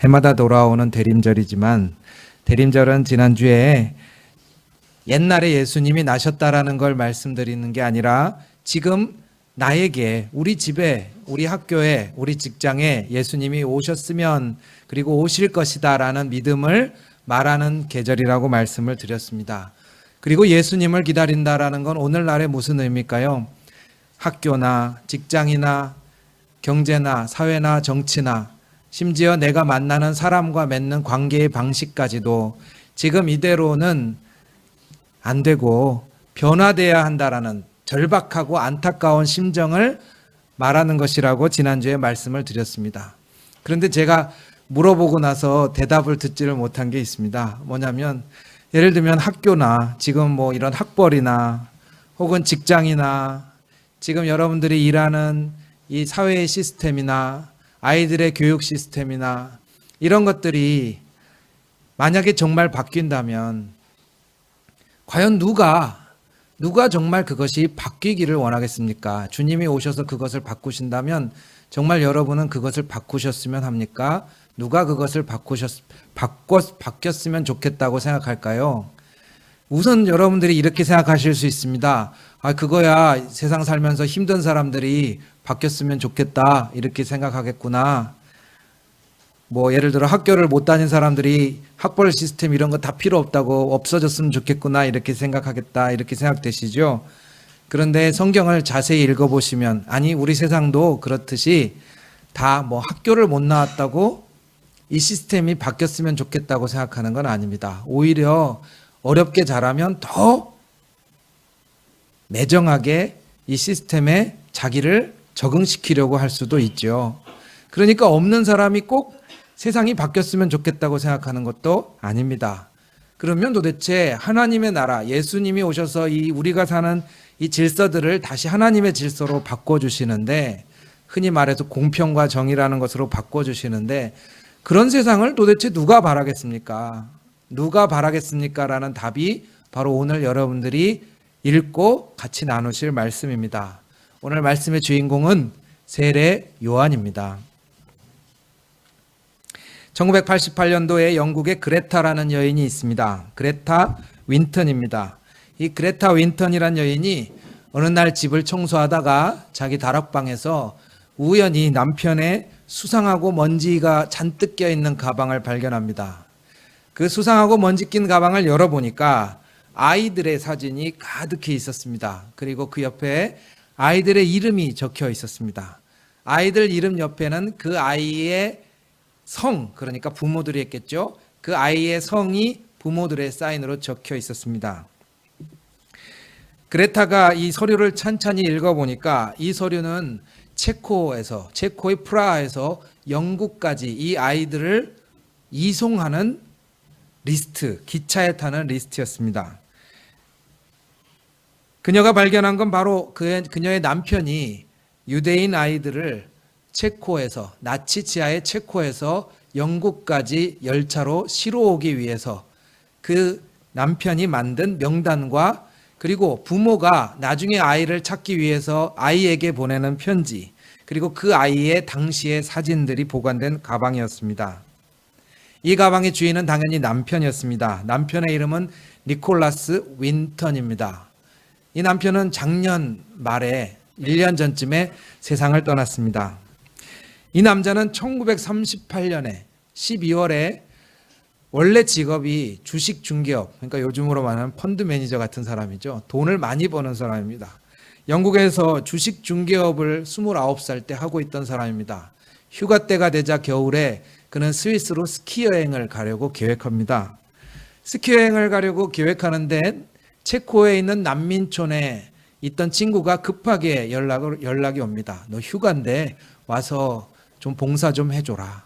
해마다 돌아오는 대림절이지만 대림절은 지난주에 옛날에 예수님이 나셨다라는 걸 말씀드리는 게 아니라 지금 나에게 우리 집에 우리 학교에 우리 직장에 예수님이 오셨으면 그리고 오실 것이다라는 믿음을 말하는 계절이라고 말씀을 드렸습니다. 그리고 예수님을 기다린다라는 건 오늘날에 무슨 의미일까요? 학교나 직장이나 경제나 사회나 정치나 심지어 내가 만나는 사람과 맺는 관계의 방식까지도 지금 이대로는 안 되고 변화돼야 한다라는 절박하고 안타까운 심정을 말하는 것이라고 지난주에 말씀을 드렸습니다. 그런데 제가 물어보고 나서 대답을 듣지를 못한 게 있습니다. 뭐냐면 예를 들면 학교나 지금 뭐 이런 학벌이나 혹은 직장이나 지금 여러분들이 일하는 이 사회의 시스템이나 아이들의 교육 시스템이나 이런 것들이 만약에 정말 바뀐다면 과연 누가 누가 정말 그것이 바뀌기를 원하겠습니까? 주님이 오셔서 그것을 바꾸신다면 정말 여러분은 그것을 바꾸셨으면 합니까? 누가 그것을 바꾸셨 바꿔 바뀌었으면 좋겠다고 생각할까요? 우선 여러분들이 이렇게 생각하실 수 있습니다. 아, 그거야 세상 살면서 힘든 사람들이 바뀌었으면 좋겠다. 이렇게 생각하겠구나. 뭐 예를 들어 학교를 못 다닌 사람들이 학벌 시스템 이런 거 다 필요 없다고 없어졌으면 좋겠구나 이렇게 생각하겠다 이렇게 생각되시죠. 그런데 성경을 자세히 읽어보시면 아니 우리 세상도 그렇듯이 다 뭐 학교를 못 나왔다고 이 시스템이 바뀌었으면 좋겠다고 생각하는 건 아닙니다. 오히려 어렵게 자라면 더 매정하게 이 시스템에 자기를 적응시키려고 할 수도 있죠. 그러니까 없는 사람이 꼭 세상이 바뀌었으면 좋겠다고 생각하는 것도 아닙니다. 그러면 도대체 하나님의 나라, 예수님이 오셔서 이 우리가 사는 이 질서들을 다시 하나님의 질서로 바꿔주시는데 흔히 말해서 공평과 정의라는 것으로 바꿔주시는데 그런 세상을 도대체 누가 바라겠습니까? 누가 바라겠습니까? 라는 답이 바로 오늘 여러분들이 읽고 같이 나누실 말씀입니다. 오늘 말씀의 주인공은 세례 요한입니다. 1988년도에 영국에 그레타라는 여인이 있습니다. 그레타 윈턴입니다. 이 그레타 윈턴이란 여인이 어느 날 집을 청소하다가 자기 다락방에서 우연히 남편의 수상하고 먼지가 잔뜩 껴 있는 가방을 발견합니다. 그 수상하고 먼지 낀 가방을 열어보니까 아이들의 사진이 가득히 있었습니다. 그리고 그 옆에 아이들의 이름이 적혀 있었습니다. 아이들 이름 옆에는 그 아이의 성, 그러니까 부모들이 했겠죠. 그 아이의 성이 부모들의 사인으로 적혀 있었습니다. 그레타가 이 서류를 찬찬히 읽어보니까 이 서류는 체코에서, 체코의 프라하에서 영국까지 이 아이들을 이송하는 리스트, 기차에 타는 리스트였습니다. 그녀가 발견한 건 바로 그, 그녀의 남편이 유대인 아이들을 체코에서 나치 지하의 체코에서 영국까지 열차로 실어 오기 위해서 그 남편이 만든 명단과 그리고 부모가 나중에 아이를 찾기 위해서 아이에게 보내는 편지 그리고 그 아이의 당시의 사진들이 보관된 가방이었습니다. 이 가방의 주인은 당연히 남편이었습니다. 남편의 이름은 니콜라스 윈턴입니다. 이 남편은 작년 말에 1년 전쯤에 세상을 떠났습니다. 이 남자는 1938년에 12월에 원래 직업이 주식 중개업, 그러니까 요즘으로 말하는 펀드 매니저 같은 사람이죠. 돈을 많이 버는 사람입니다. 영국에서 주식 중개업을 29살 때 하고 있던 사람입니다. 휴가 때가 되자 겨울에 그는 스위스로 스키 여행을 가려고 계획합니다. 스키 여행을 가려고 계획하는데 체코에 있는 난민촌에 있던 친구가 급하게 연락을, 연락이 옵니다. 너 휴가인데 와서 좀 봉사 좀 해줘라.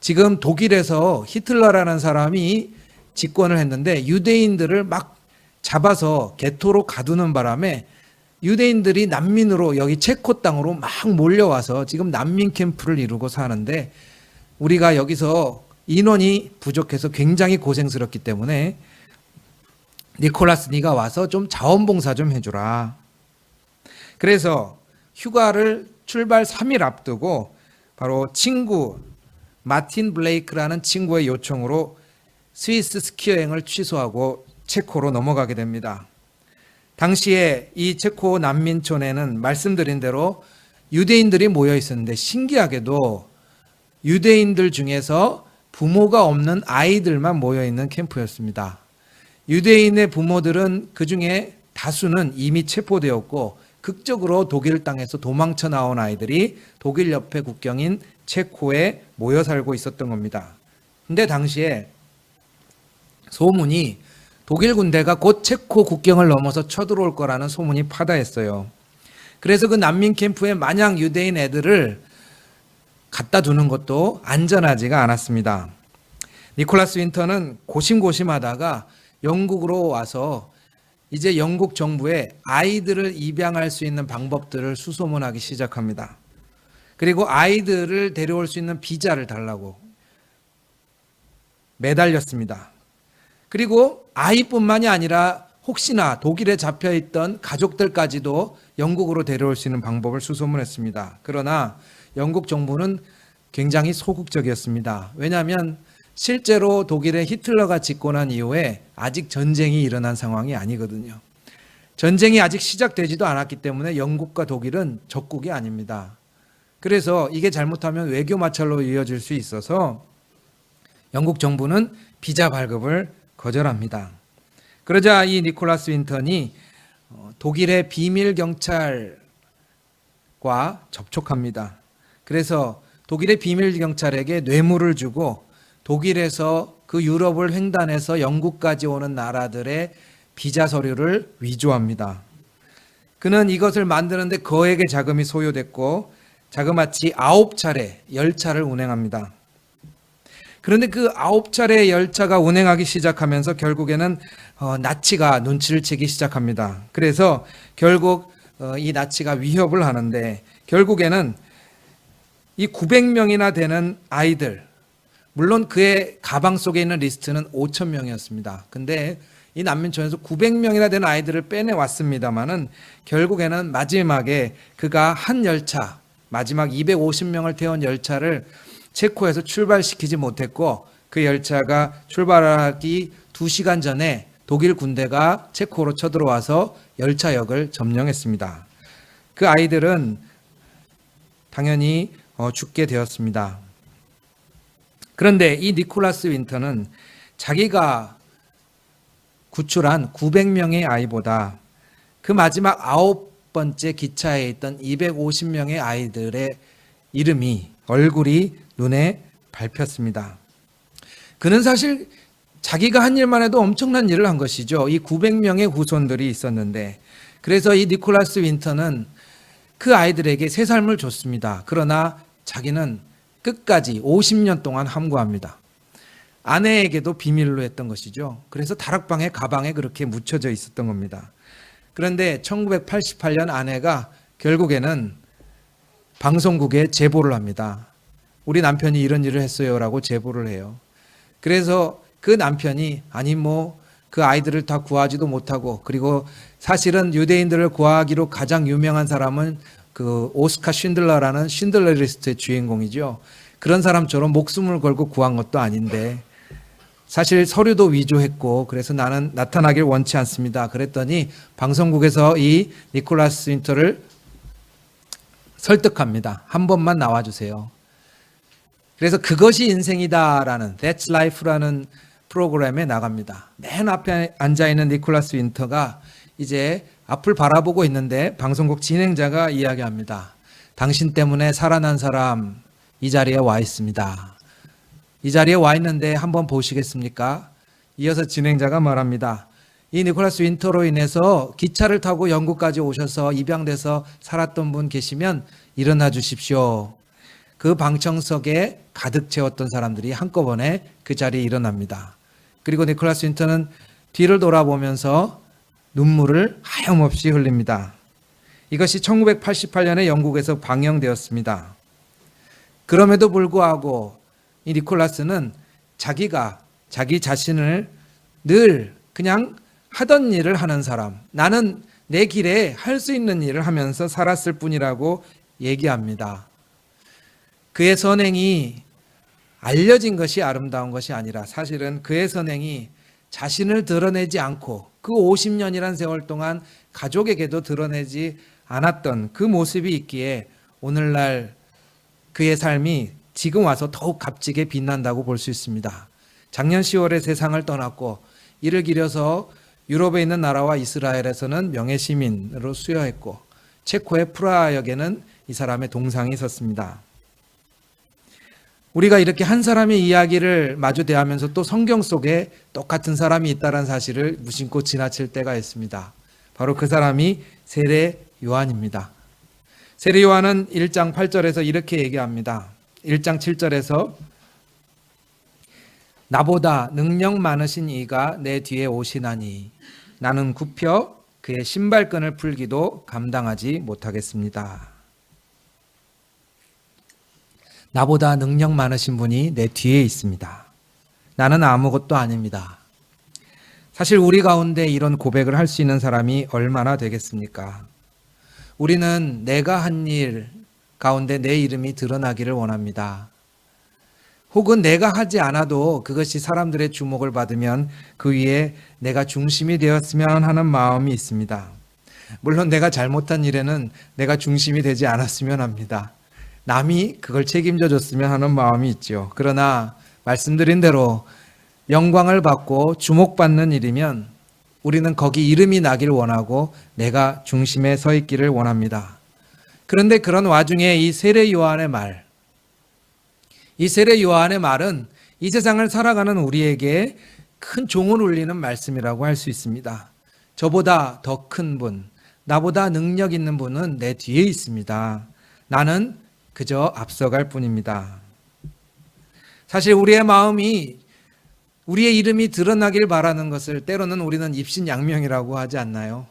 지금 독일에서 히틀러라는 사람이 집권을 했는데 유대인들을 막 잡아서 개토로 가두는 바람에 유대인들이 난민으로 여기 체코 땅으로 막 몰려와서 지금 난민 캠프를 이루고 사는데 우리가 여기서 인원이 부족해서 굉장히 고생스럽기 때문에 니콜라스 네가 와서 좀 자원봉사 좀 해주라. 그래서 휴가를 출발 3일 앞두고 바로 친구 마틴 블레이크라는 친구의 요청으로 스위스 스키 여행을 취소하고 체코로 넘어가게 됩니다. 당시에 이 체코 난민촌에는 말씀드린 대로 유대인들이 모여 있었는데 신기하게도 유대인들 중에서 부모가 없는 아이들만 모여 있는 캠프였습니다. 유대인의 부모들은 그 중에 다수는 이미 체포되었고 극적으로 독일 땅에서 도망쳐 나온 아이들이 독일 옆에 국경인 체코에 모여 살고 있었던 겁니다. 근데 당시에 소문이 독일 군대가 곧 체코 국경을 넘어서 쳐들어올 거라는 소문이 파다했어요. 그래서 그 난민 캠프에 마냥 유대인 애들을 갖다 두는 것도 안전하지가 않았습니다. 니콜라스 윈터는 고심고심하다가 영국으로 와서 이제 영국 정부에 아이들을 입양할 수 있는 방법들을 수소문하기 시작합니다. 그리고 아이들을 데려올 수 있는 비자를 달라고 매달렸습니다. 그리고 아이뿐만이 아니라 혹시나 독일에 잡혀 있던 가족들까지도 영국으로 데려올 수 있는 방법을 수소문했습니다. 그러나 영국 정부는 굉장히 소극적이었습니다. 왜냐하면 실제로 독일의 히틀러가 집권한 이후에 아직 전쟁이 일어난 상황이 아니거든요. 전쟁이 아직 시작되지도 않았기 때문에 영국과 독일은 적국이 아닙니다. 그래서 이게 잘못하면 외교 마찰로 이어질 수 있어서 영국 정부는 비자 발급을 거절합니다. 그러자 이 니콜라스 윈턴이 어, 독일의 비밀 경찰과 접촉합니다. 그래서 독일의 비밀 경찰에게 뇌물을 주고 독일에서 그 유럽을 횡단해서 영국까지 오는 나라들의 비자 서류를 위조합니다. 그는 이것을 만드는데 거액의 자금이 소요됐고 자그마치 아홉 차례 열차를 운행합니다. 그런데 그 아홉 차례 열차가 운행하기 시작하면서 결국에는 어, 나치가 눈치를 채기 시작합니다. 그래서 결국 어, 이 나치가 위협을 하는데 결국에는 이 900명이나 되는 아이들 물론 그의 가방 속에 있는 리스트는 5천 명이었습니다. 근데 이 난민촌에서 900명이나 되는 아이들을 빼내 왔습니다만은 결국에는 마지막에 그가 한 열차 마지막 250명을 태운 열차를 체코에서 출발시키지 못했고 그 열차가 출발하기 2시간 전에 독일 군대가 체코로 쳐들어와서 열차역을 점령했습니다. 그 아이들은 당연히 어, 죽게 되었습니다. 그런데 이 니콜라스 윈터는 자기가 구출한 900명의 아이보다 그 마지막 아홉 번째 기차에 있던 250명의 아이들의 이름이 얼굴이 눈에 밟혔습니다. 그는 사실 자기가 한 일만 해도 엄청난 일을 한 것이죠. 이 900명의 후손들이 있었는데 그래서 이 니콜라스 윈터는 그 아이들에게 새 삶을 줬습니다. 그러나 자기는 끝까지 50년 동안 함구합니다. 아내에게도 비밀로 했던 것이죠. 그래서 다락방에 가방에 그렇게 묻혀져 있었던 겁니다. 그런데 1988년 아내가 결국에는 방송국에 제보를 합니다. 우리 남편이 이런 일을 했어요라고 제보를 해요. 그래서 그 남편이 아니 뭐 그 아이들을 다 구하지도 못하고 그리고 사실은 유대인들을 구하기로 가장 유명한 사람은 그 오스카 쉰들러라는 쉰들러 리스트의 주인공이죠. 그런 사람처럼 목숨을 걸고 구한 것도 아닌데 사실 서류도 위조했고 그래서 나는 나타나길 원치 않습니다. 그랬더니 방송국에서 이 니콜라스 윈터를 설득합니다. 한 번만 나와주세요. 그래서 그것이 인생이다라는 That's Life라는 프로그램에 나갑니다. 맨 앞에 앉아 있는 니콜라스 윈터가 이제 앞을 바라보고 있는데 방송국 진행자가 이야기합니다. 당신 때문에 살아난 사람 이 자리에 와 있습니다. 이 자리에 와 있는데 한번 보시겠습니까? 이어서 진행자가 말합니다. 이 니콜라스 윈터로 인해서 기차를 타고 영국까지 오셔서 입양돼서 살았던 분 계시면 일어나 주십시오. 그 방청석에 가득 채웠던 사람들이 한꺼번에 그 자리에 일어납니다. 그리고 니콜라스 윈터는 뒤를 돌아보면서 눈물을 하염없이 흘립니다. 이것이 1988년에 영국에서 방영되었습니다. 그럼에도 불구하고 이 니콜라스는 자기가 자기 자신을 늘 그냥 하던 일을 하는 사람, 나는 내 길에 할 수 있는 일을 하면서 살았을 뿐이라고 얘기합니다. 그의 선행이 알려진 것이 아름다운 것이 아니라 사실은 그의 선행이 자신을 드러내지 않고 그 50년이란 세월 동안 가족에게도 드러내지 않았던 그 모습이 있기에 오늘날 그의 삶이 지금 와서 더욱 값지게 빛난다고 볼 수 있습니다. 작년 10월에 세상을 떠났고 이를 기려서 유럽에 있는 나라와 이스라엘에서는 명예 시민으로 수여했고 체코의 프라하역에는 이 사람의 동상이 있었습니다. 우리가 이렇게 한 사람의 이야기를 마주 대하면서 또 성경 속에 똑같은 사람이 있다는 사실을 무심코 지나칠 때가 있습니다. 바로 그 사람이 세례 요한입니다. 세례 요한은 1장 8절에서 이렇게 얘기합니다. 1장 7절에서 나보다 능력 많으신 이가 내 뒤에 오시나니 나는 굽혀 그의 신발끈을 풀기도 감당하지 못하겠습니다. 나보다 능력 많으신 분이 내 뒤에 있습니다. 나는 아무것도 아닙니다. 사실 우리 가운데 이런 고백을 할 수 있는 사람이 얼마나 되겠습니까? 우리는 내가 한 일 가운데 내 이름이 드러나기를 원합니다. 혹은 내가 하지 않아도 그것이 사람들의 주목을 받으면 그 위에 내가 중심이 되었으면 하는 마음이 있습니다. 물론 내가 잘못한 일에는 내가 중심이 되지 않았으면 합니다. 남이 그걸 책임져 줬으면 하는 마음이 있죠. 그러나 말씀드린 대로 영광을 받고 주목받는 일이면 우리는 거기 이름이 나길 원하고 내가 중심에 서 있기를 원합니다. 그런데 그런 와중에 이 세례 요한의 말, 이 세례 요한의 말은 이 세상을 살아가는 우리에게 큰 종을 울리는 말씀이라고 할 수 있습니다. 저보다 더 큰 분, 나보다 능력 있는 분은 내 뒤에 있습니다. 나는 그저 앞서갈 뿐입니다. 사실 우리의 마음이 우리의 이름이 드러나길 바라는 것을 때로는 우리는 입신양명이라고 하지 않나요?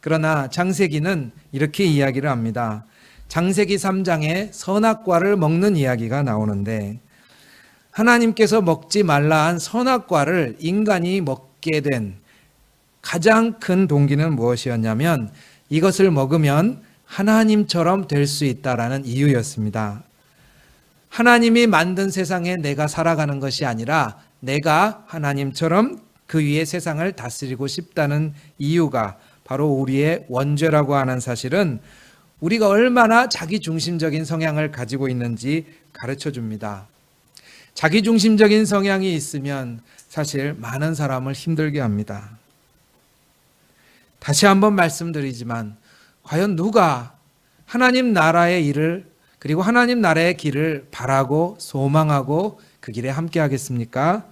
그러나 장세기는 이렇게 이야기를 합니다. 장세기 3장에 선악과를 먹는 이야기가 나오는데 하나님께서 먹지 말라 한 선악과를 인간이 먹게 된 가장 큰 동기는 무엇이었냐면 이것을 먹으면 하나님처럼 될 수 있다라는 이유였습니다. 하나님이 만든 세상에 내가 살아가는 것이 아니라 내가 하나님처럼 그 위에 세상을 다스리고 싶다는 이유가 바로 우리의 원죄라고 하는 사실은 우리가 얼마나 자기 중심적인 성향을 가지고 있는지 가르쳐 줍니다. 자기 중심적인 성향이 있으면 사실 많은 사람을 힘들게 합니다. 다시 한번 말씀드리지만 과연 누가 하나님 나라의 일을 그리고 하나님 나라의 길을 바라고 소망하고 그 길에 함께 하겠습니까?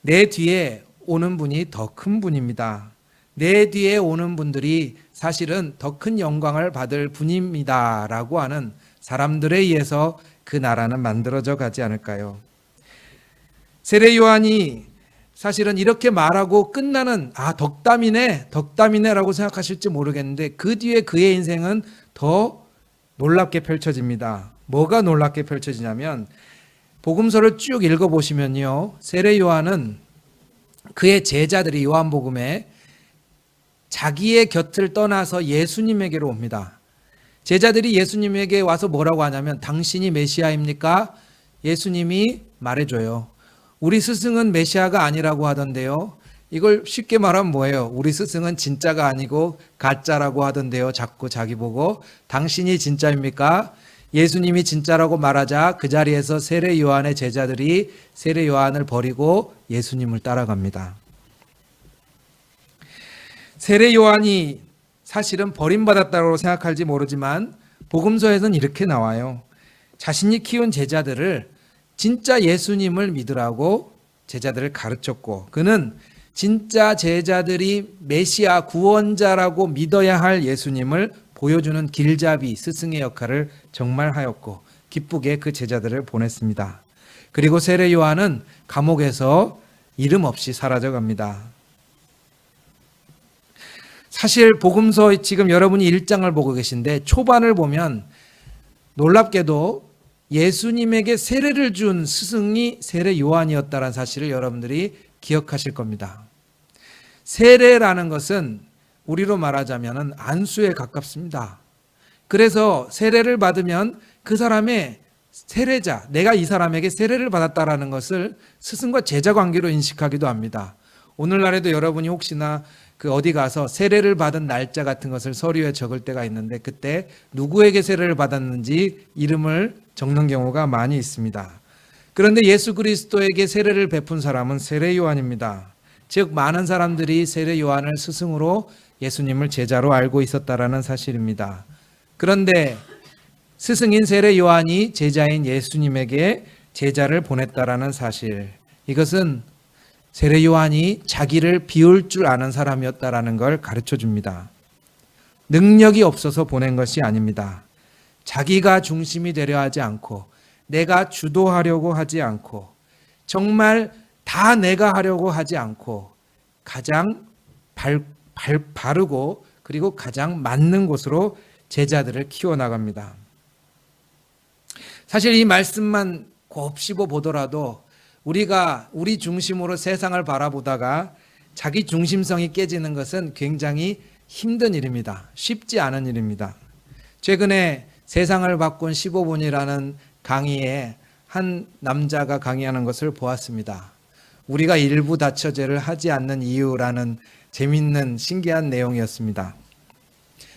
내 뒤에 오는 분이 더 큰 분입니다. 내 뒤에 오는 분들이 사실은 더 큰 영광을 받을 분입니다 라고 하는 사람들에 의해서 그 나라는 만들어져 가지 않을까요? 세례 요한이 사실은 이렇게 말하고 끝나는 아 덕담이네 덕담이네라고 생각하실지 모르겠는데 그 뒤에 그의 인생은 더 놀랍게 펼쳐집니다. 뭐가 놀랍게 펼쳐지냐면 복음서를 쭉 읽어 보시면요. 세례 요한은 그의 제자들이 요한복음에 자기의 곁을 떠나서 예수님에게로 옵니다. 제자들이 예수님에게 와서 뭐라고 하냐면 당신이 메시아입니까? 예수님이 말해줘요. 우리 스승은 메시아가 아니라고 하던데요. 이걸 쉽게 말하면 뭐예요? 우리 스승은 진짜가 아니고 가짜라고 하던데요. 자꾸 자기 보고 당신이 진짜입니까? 예수님이 진짜라고 말하자 그 자리에서 세례 요한의 제자들이 세례 요한을 버리고 예수님을 따라갑니다. 세례 요한이 사실은 버림받았다고 생각할지 모르지만 복음서에서는 이렇게 나와요. 자신이 키운 제자들을 진짜 예수님을 믿으라고 제자들을 가르쳤고 그는 진짜 제자들이 메시아 구원자라고 믿어야 할 예수님을 보여주는 길잡이 스승의 역할을 정말 하였고 기쁘게 그 제자들을 보냈습니다. 그리고 세례 요한은 감옥에서 이름 없이 사라져 갑니다. 사실 복음서 지금 여러분이 1장을 보고 계신데 초반을 보면 놀랍게도 예수님에게 세례를 준 스승이 세례 요한이었다는 사실을 여러분들이 기억하실 겁니다. 세례라는 것은 우리로 말하자면 안수에 가깝습니다. 그래서 세례를 받으면 그 사람의 세례자, 내가 이 사람에게 세례를 받았다라는 것을 스승과 제자 관계로 인식하기도 합니다. 오늘날에도 여러분이 혹시나 그 어디 가서 세례를 받은 날짜 같은 것을 서류에 적을 때가 있는데 그때 누구에게 세례를 받았는지 이름을 적는 경우가 많이 있습니다. 그런데 예수 그리스도에게 세례를 베푼 사람은 세례 요한입니다. 즉 많은 사람들이 세례 요한을 스승으로 예수님을 제자로 알고 있었다라는 사실입니다. 그런데 스승인 세례 요한이 제자인 예수님에게 제자를 보냈다라는 사실. 이것은 세례 요한이 자기를 비울 줄 아는 사람이었다라는 걸 가르쳐 줍니다. 능력이 없어서 보낸 것이 아닙니다. 자기가 중심이 되려 하지 않고 내가 주도하려고 하지 않고 정말 다 내가 하려고 하지 않고 가장 발, 발, 바르고 그리고 가장 맞는 곳으로 제자들을 키워나갑니다. 사실 이 말씀만 곱씹어 보더라도 우리가 우리 중심으로 세상을 바라보다가 자기 중심성이 깨지는 것은 굉장히 힘든 일입니다. 쉽지 않은 일입니다. 최근에 세상을 바꾼 15분이라는 강의에 한 남자가 강의하는 것을 보았습니다. 우리가 일부 다처제를 하지 않는 이유라는 재밌는 신기한 내용이었습니다.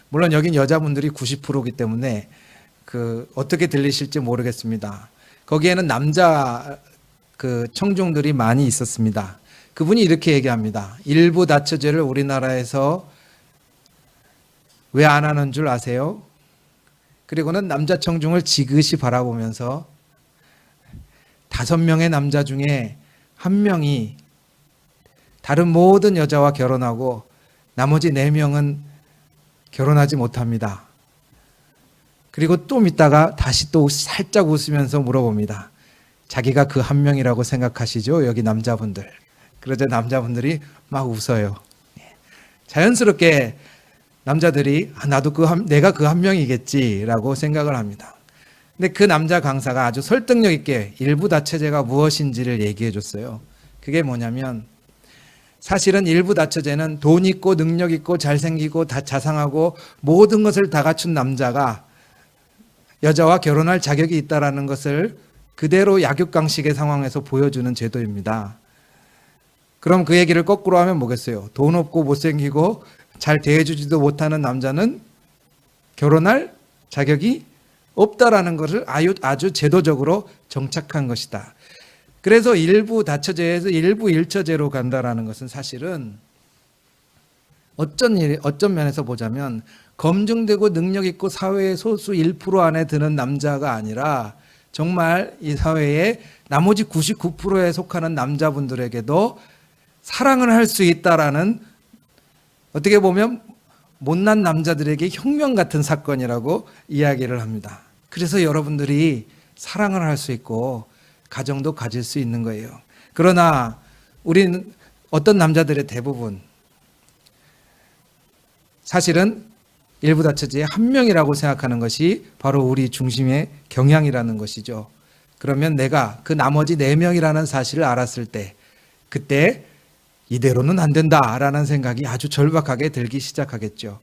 물론 여긴 여자분들이 90%이기 때문에 그 어떻게 들리실지 모르겠습니다. 거기에는 남자 그 청중들이 많이 있었습니다. 그분이 이렇게 얘기합니다. 일부 다처제를 우리나라에서 왜 안 하는 줄 아세요? 그리고는 남자 청중을 지그시 바라보면서 다섯 명의 남자 중에 한 명이 다른 모든 여자와 결혼하고 나머지 네 명은 결혼하지 못합니다. 그리고 또 믿다가 다시 또 살짝 웃으면서 물어봅니다. 자기가 그 한 명이라고 생각하시죠? 여기 남자분들. 그러자 남자분들이 막 웃어요. 예. 자연스럽게 남자들이 아, 나도 그 한, 내가 그 한 명이겠지라고 생각을 합니다. 근데 그 남자 강사가 아주 설득력 있게 일부 다처제가 무엇인지를 얘기해 줬어요. 그게 뭐냐면 사실은 일부 다처제는 돈 있고 능력 있고 잘생기고 다 자상하고 모든 것을 다 갖춘 남자가 여자와 결혼할 자격이 있다라는 것을 그대로 약육강식의 상황에서 보여주는 제도입니다. 그럼 그 얘기를 거꾸로 하면 뭐겠어요? 돈 없고 못생기고 잘 대해주지도 못하는 남자는 결혼할 자격이 없다라는 것을 아주, 아주 제도적으로 정착한 것이다. 그래서 일부 다처제에서 일부 일처제로 간다라는 것은 사실은 어쩐 일, 어쩐 면에서 보자면 검증되고 능력 있고 사회의 소수 1% 안에 드는 남자가 아니라 정말 이 사회의 나머지 99%에 속하는 남자분들에게도 사랑을 할 수 있다라는 어떻게 보면 못난 남자들에게 혁명 같은 사건이라고 이야기를 합니다. 그래서 여러분들이 사랑을 할 수 있고 가정도 가질 수 있는 거예요. 그러나 우리는 어떤 남자들의 대부분 사실은 일부 다처제의 한 명이라고 생각하는 것이 바로 우리 중심의 경향이라는 것이죠. 그러면 내가 그 나머지 네 명이라는 사실을 알았을 때 그때 이대로는 안 된다라는 생각이 아주 절박하게 들기 시작하겠죠.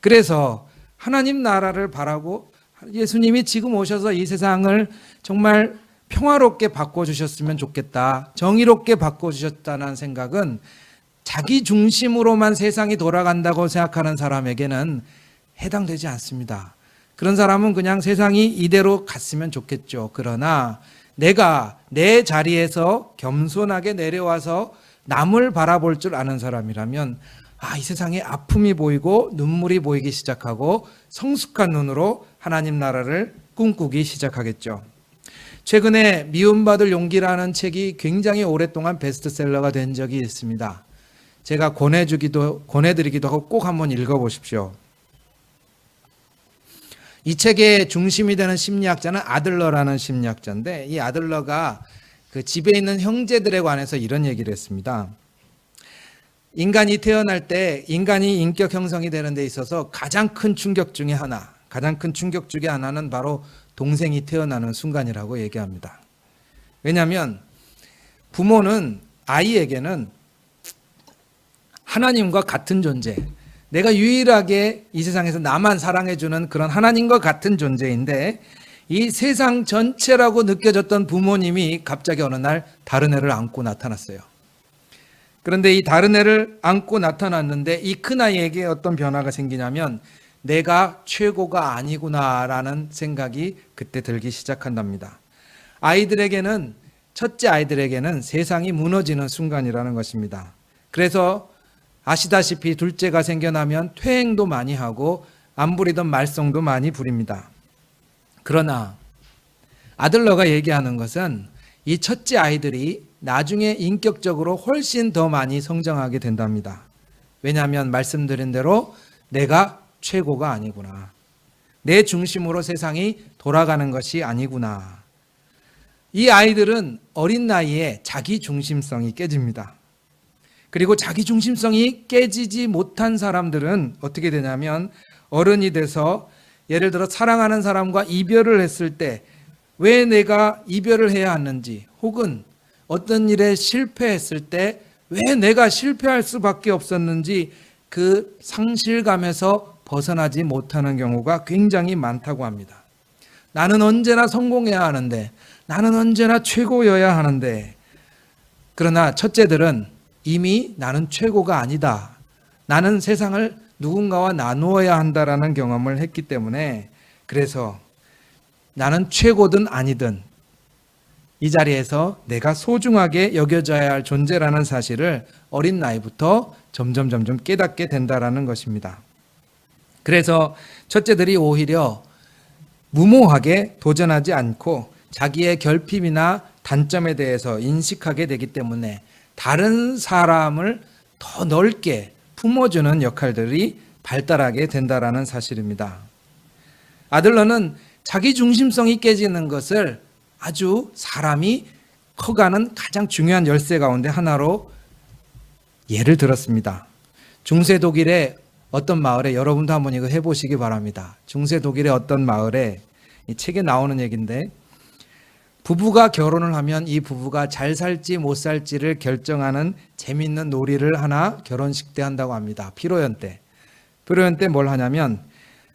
그래서 하나님 나라를 바라고 예수님이 지금 오셔서 이 세상을 정말 평화롭게 바꿔주셨으면 좋겠다. 정의롭게 바꿔주셨다는 생각은 자기 중심으로만 세상이 돌아간다고 생각하는 사람에게는 해당되지 않습니다. 그런 사람은 그냥 세상이 이대로 갔으면 좋겠죠. 그러나 내가 내 자리에서 겸손하게 내려와서 남을 바라볼 줄 아는 사람이라면 아, 이 세상에 아픔이 보이고 눈물이 보이기 시작하고 성숙한 눈으로 하나님 나라를 꿈꾸기 시작하겠죠. 최근에 미움받을 용기라는 책이 굉장히 오랫동안 베스트셀러가 된 적이 있습니다. 제가 권해주기도, 권해드리기도 하고 꼭 한번 읽어보십시오. 이 책의 중심이 되는 심리학자는 아들러라는 심리학자인데 이 아들러가 그 집에 있는 형제들에 관해서 이런 얘기를 했습니다. 인간이 태어날 때 인간이 인격 형성이 되는 데 있어서 가장 큰 충격 중에 하나, 가장 큰 충격 중에 하나는 바로 동생이 태어나는 순간이라고 얘기합니다. 왜냐하면 부모는 아이에게는 하나님과 같은 존재, 내가 유일하게 이 세상에서 나만 사랑해주는 그런 하나님과 같은 존재인데 이 세상 전체라고 느껴졌던 부모님이 갑자기 어느 날 다른 애를 안고 나타났어요. 그런데 이 다른 애를 안고 나타났는데 이 큰아이에게 어떤 변화가 생기냐면 내가 최고가 아니구나라는 생각이 그때 들기 시작한답니다. 아이들에게는 첫째 아이들에게는 세상이 무너지는 순간이라는 것입니다. 그래서 아시다시피 둘째가 생겨나면 퇴행도 많이 하고 안 부리던 말썽도 많이 부립니다. 그러나 아들러가 얘기하는 것은 이 첫째 아이들이 나중에 인격적으로 훨씬 더 많이 성장하게 된답니다. 왜냐하면 말씀드린 대로 내가 최고가 아니구나. 내 중심으로 세상이 돌아가는 것이 아니구나. 이 아이들은 어린 나이에 자기 중심성이 깨집니다. 그리고 자기 중심성이 깨지지 못한 사람들은 어떻게 되냐면 어른이 돼서 예를 들어 사랑하는 사람과 이별을 했을 때 왜 내가 이별을 해야 하는지 혹은 어떤 일에 실패했을 때 왜 내가 실패할 수밖에 없었는지 그 상실감에서 벗어나지 못하는 경우가 굉장히 많다고 합니다. 나는 언제나 성공해야 하는데 나는 언제나 최고여야 하는데 그러나 첫째들은 이미 나는 최고가 아니다. 나는 세상을 누군가와 나누어야 한다라는 경험을 했기 때문에 그래서 나는 최고든 아니든 이 자리에서 내가 소중하게 여겨져야 할 존재라는 사실을 어린 나이부터 점점 점점 깨닫게 된다라는 것입니다. 그래서 첫째들이 오히려 무모하게 도전하지 않고 자기의 결핍이나 단점에 대해서 인식하게 되기 때문에 다른 사람을 더 넓게 품어주는 역할들이 발달하게 된다라는 사실입니다. 아들러는 자기 중심성이 깨지는 것을 아주 사람이 커가는 가장 중요한 열쇠 가운데 하나로 예를 들었습니다. 중세 독일의 어떤 마을에 여러분도 한번 이거 해보시기 바랍니다. 중세 독일의 어떤 마을에 이 책에 나오는 얘기인데 부부가 결혼을 하면 이 부부가 잘 살지 못 살지를 결정하는 재밌는 놀이를 하나 결혼식 때 한다고 합니다. 피로연 때. 피로연 때 뭘 하냐면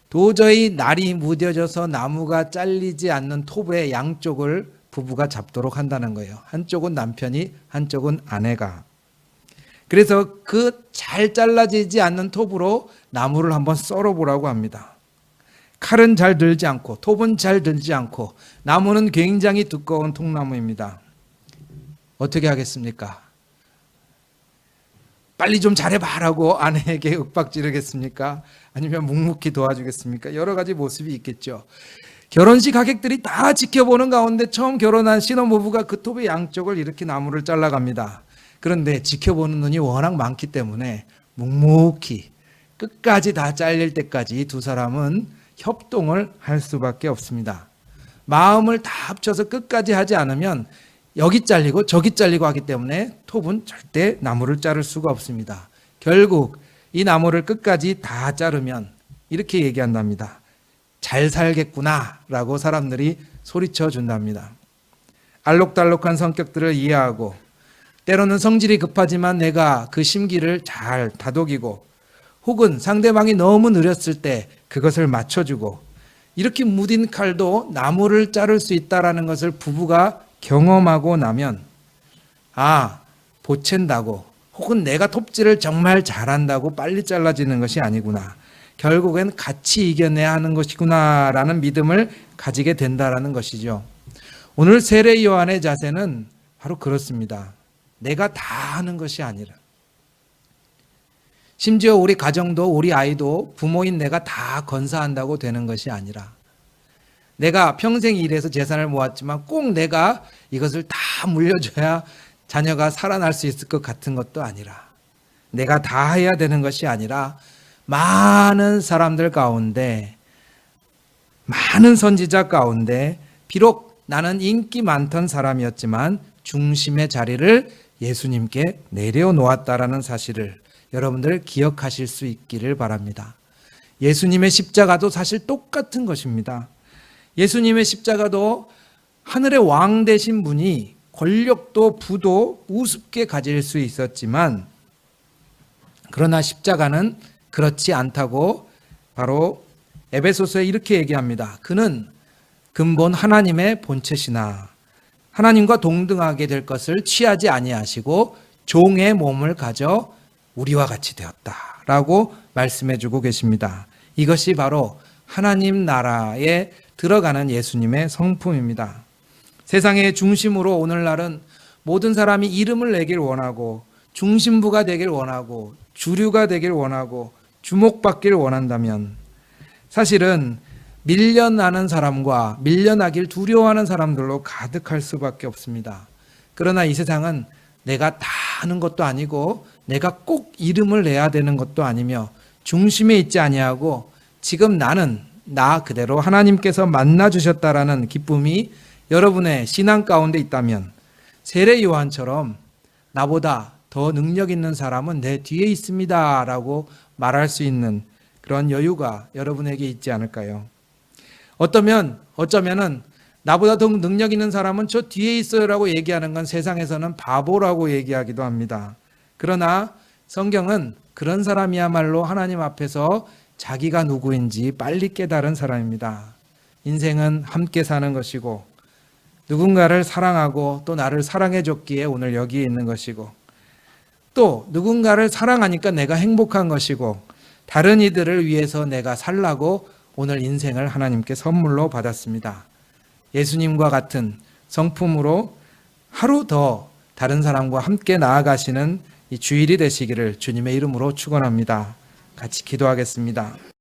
도저히 날이 무뎌져서 나무가 잘리지 않는 톱의 양쪽을 부부가 잡도록 한다는 거예요. 한쪽은 남편이, 한쪽은 아내가. 그래서 그 잘 잘라지지 않는 톱으로 나무를 한번 썰어보라고 합니다. 칼은 잘 들지 않고, 톱은 잘 들지 않고, 나무는 굉장히 두꺼운 통나무입니다. 어떻게 하겠습니까? 빨리 좀 잘해봐라고 아내에게 윽박 지르겠습니까? 아니면 묵묵히 도와주겠습니까? 여러 가지 모습이 있겠죠. 결혼식 하객들이 다 지켜보는 가운데 처음 결혼한 신혼부부가 그 톱의 양쪽을 이렇게 나무를 잘라갑니다. 그런데 지켜보는 눈이 워낙 많기 때문에 묵묵히 끝까지 다 잘릴 때까지 이두 사람은 협동을 할 수밖에 없습니다. 마음을 다 합쳐서 끝까지 하지 않으면 여기 잘리고 저기 잘리고 하기 때문에 톱은 절대 나무를 자를 수가 없습니다. 결국 이 나무를 끝까지 다 자르면 이렇게 얘기한답니다. 잘 살겠구나 라고 사람들이 소리쳐 준답니다. 알록달록한 성격들을 이해하고 때로는 성질이 급하지만 내가 그 심기를 잘 다독이고 혹은 상대방이 너무 느렸을 때 그것을 맞춰주고 이렇게 무딘 칼도 나무를 자를 수 있다라는 것을 부부가 경험하고 나면 아 보챈다고 혹은 내가 톱질을 정말 잘한다고 빨리 잘라지는 것이 아니구나. 결국엔 같이 이겨내야 하는 것이구나라는 믿음을 가지게 된다라는 것이죠. 오늘 세례 요한의 자세는 바로 그렇습니다. 내가 다 하는 것이 아니라 심지어 우리 가정도 우리 아이도 부모인 내가 다 건사한다고 되는 것이 아니라 내가 평생 일해서 재산을 모았지만 꼭 내가 이것을 다 물려줘야 자녀가 살아날 수 있을 것 같은 것도 아니라 내가 다 해야 되는 것이 아니라 많은 사람들 가운데 많은 선지자 가운데 비록 나는 인기 많던 사람이었지만 중심의 자리를 예수님께 내려놓았다라는 사실을 여러분들 기억하실 수 있기를 바랍니다. 예수님의 십자가도 사실 똑같은 것입니다. 예수님의 십자가도 하늘의 왕 되신 분이 권력도 부도 우습게 가질 수 있었지만 그러나 십자가는 그렇지 않다고 바로 에베소서에 이렇게 얘기합니다. 그는 근본 하나님의 본체시나 하나님과 동등하게 될 것을 취하지 아니하시고 종의 몸을 가져 우리와 같이 되었다라고 말씀해 주고 계십니다. 이것이 바로 하나님 나라에 들어가는 예수님의 성품입니다. 세상의 중심으로 오늘날은 모든 사람이 이름을 내길 원하고 중심부가 되길 원하고 주류가 되길 원하고 주목받길 원한다면 사실은 밀려나는 사람과 밀려나길 두려워하는 사람들로 가득할 수밖에 없습니다. 그러나 이 세상은 내가 다 하는 것도 아니고 내가 꼭 이름을 내야 되는 것도 아니며 중심에 있지 아니하고 지금 나는 나 그대로 하나님께서 만나 주셨다라는 기쁨이 여러분의 신앙 가운데 있다면 세례 요한처럼 나보다 더 능력 있는 사람은 내 뒤에 있습니다라고 말할 수 있는 그런 여유가 여러분에게 있지 않을까요? 어떠면 어쩌면은 나보다 더 능력 있는 사람은 저 뒤에 있어요라고 얘기하는 건 세상에서는 바보라고 얘기하기도 합니다. 그러나 성경은 그런 사람이야말로 하나님 앞에서 자기가 누구인지 빨리 깨달은 사람입니다. 인생은 함께 사는 것이고 누군가를 사랑하고 또 나를 사랑해 줬기에 오늘 여기에 있는 것이고 또 누군가를 사랑하니까 내가 행복한 것이고 다른 이들을 위해서 내가 살라고 오늘 인생을 하나님께 선물로 받았습니다. 예수님과 같은 성품으로 하루 더 다른 사람과 함께 나아가시는 이 주일이 되시기를 주님의 이름으로 축원합니다. 같이 기도하겠습니다.